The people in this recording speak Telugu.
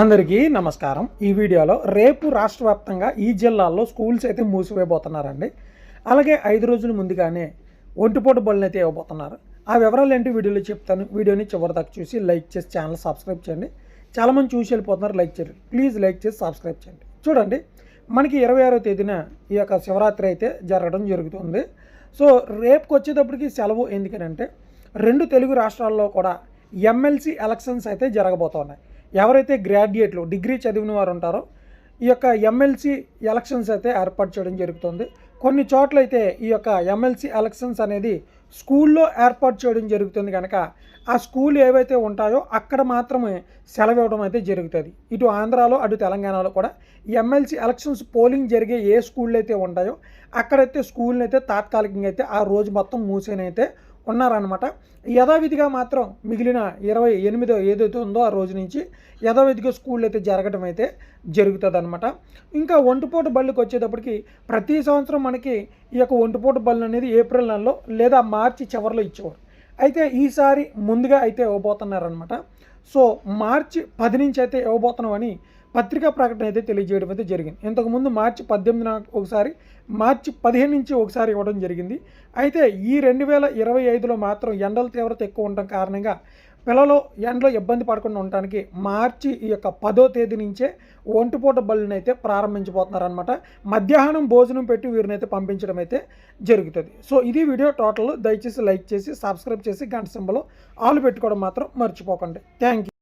అందరికీ నమస్కారం. ఈ వీడియోలో రేపు రాష్ట్ర వ్యాప్తంగా ఈ జిల్లాల్లో స్కూల్స్ అయితే మూసివేయబోతున్నారండి. అలాగే ఐదు రోజుల ముందుగానే ఒంటిపోటు బళ్ళు అయితే ఇవ్వబోతున్నారు. ఆ వివరాలు ఏంటి వీడియోలో చెప్తాను. వీడియోని చివరి దాకా చూసి లైక్ చేసి ఛానల్ సబ్స్క్రైబ్ చేయండి. చాలామంది చూసి వెళ్ళిపోతున్నారు లైక్ చేయండి ప్లీజ్ లైక్ చేసి సబ్స్క్రైబ్ చేయండి. చూడండి మనకి ఇరవై ఆరో తేదీన ఈ యొక్క శివరాత్రి అయితే జరగడం జరుగుతుంది. సో రేపుకి వచ్చేటప్పటికి సెలవు. ఎందుకనంటే రెండు తెలుగు రాష్ట్రాల్లో కూడా ఎమ్మెల్సీ ఎలక్షన్స్ అయితే జరగబోతున్నాయి. ఎవరైతే గ్రాడ్యుయేట్లు డిగ్రీ చదివిన వారు ఉంటారో ఈ యొక్క ఎమ్మెల్సీ ఎలక్షన్స్ అయితే ఏర్పాటు చేయడం జరుగుతుంది. కొన్ని చోట్ల అయితే ఈ యొక్క ఎమ్మెల్సీ ఎలక్షన్స్ అనేది స్కూల్లో ఏర్పాటు చేయడం జరుగుతుంది కనుక ఆ స్కూల్ ఏవైతే ఉంటాయో అక్కడ మాత్రమే సెలవు ఇవ్వడం అయితే జరుగుతుంది. ఇటు ఆంధ్రాలో అటు తెలంగాణలో కూడా ఎమ్మెల్సీ ఎలక్షన్స్ పోలింగ్ జరిగే ఏ స్కూళ్ళు అయితే ఉంటాయో అక్కడైతే స్కూల్ని అయితే తాత్కాలికంగా అయితే ఆ రోజు మొత్తం మూసేనైతే ఉన్నారనమాట యథావిధిగా మాత్రం మిగిలిన ఇరవై ఎనిమిదో ఏదైతే ఉందో ఆ రోజు నుంచి యథావిధిగా స్కూల్ అయితే జరగడం అయితే జరుగుతుంది అనమాట ఇంకా ఒంటిపోటు బళ్ళకి వచ్చేటప్పటికి ప్రతి సంవత్సరం మనకి ఈ యొక్క ఒంటిపోటు బళ్ళు అనేది ఏప్రిల్ నెలలో లేదా మార్చి చివరిలో ఇచ్చేవారు. అయితే ఈసారి ముందుగా అయితే ఇవ్వబోతున్నారనమాట సో మార్చి పది నుంచి అయితే ఇవ్వబోతున్నామని పత్రికా ప్రకటన అయితే తెలియజేయడం అయితే జరిగింది. ఇంతకుముందు మార్చి పద్దెనిమిదిన ఒకసారి మార్చి పదిహేను నుంచి ఒకసారి ఇవ్వడం జరిగింది. అయితే ఈ రెండు వేల ఇరవై ఐదులో మాత్రం ఎండల తీవ్రత ఎక్కువ ఉండటం కారణంగా పిల్లలు ఎండలో ఇబ్బంది పడకుండా ఉండటానికి మార్చి ఈ యొక్క పదో తేదీ నుంచే ఒంటిపూట బళ్ళని అయితే ప్రారంభించబోతున్నారనమాట మధ్యాహ్నం భోజనం పెట్టి వీరిని అయితే పంపించడం అయితే జరుగుతుంది. సో ఇది వీడియో టోటల్. దయచేసి లైక్ చేసి సబ్స్క్రైబ్ చేసి గంట సింబల్ ఆలు పెట్టుకోవడం మాత్రం మర్చిపోకండి. Thank you